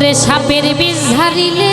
ওরে সাপের বিষ ধারিলে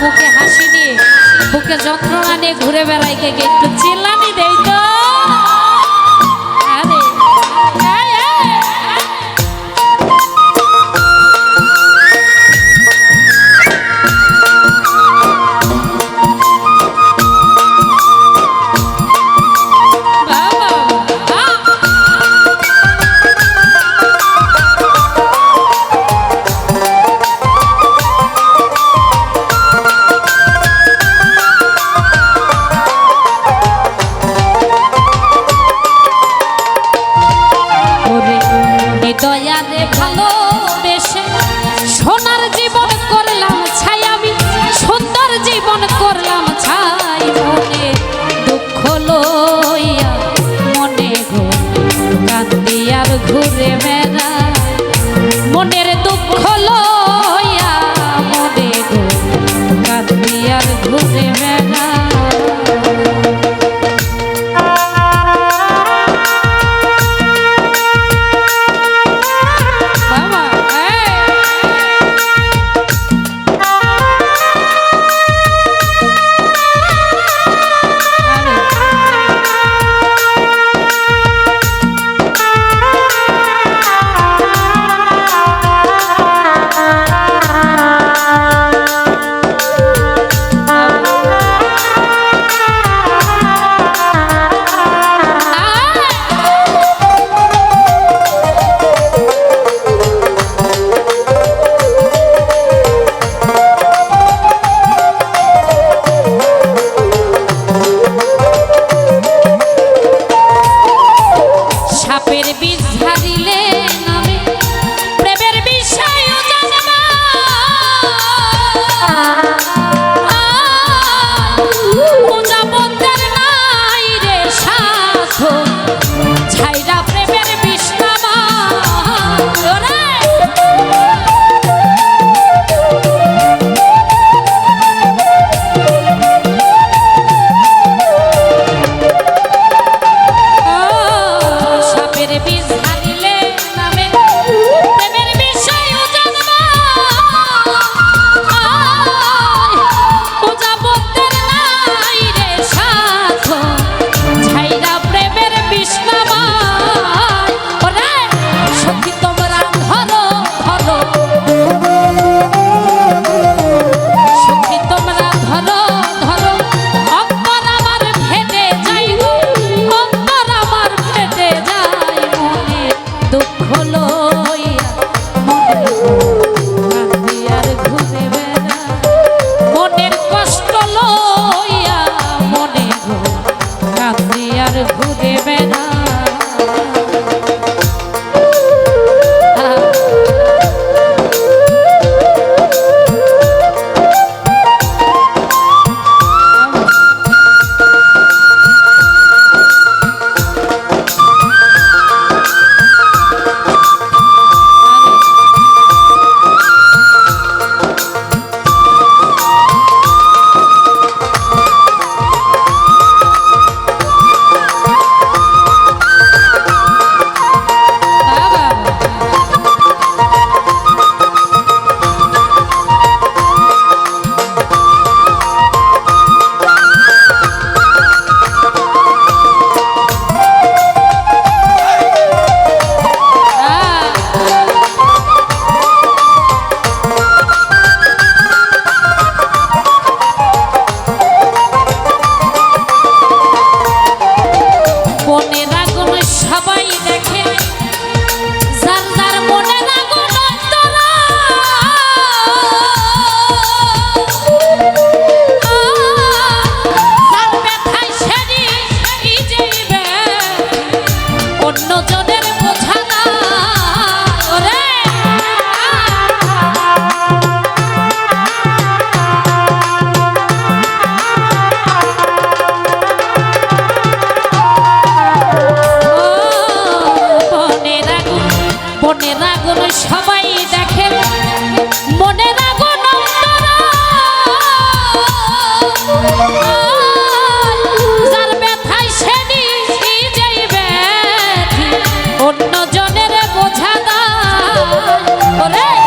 বুকে হাসি দিয়ে বুকে যন্ত্রণা নিয়ে ঘুরে বেড়াই কে একটু চিল্লানি দেই তো। হইয়া। ¡Corre!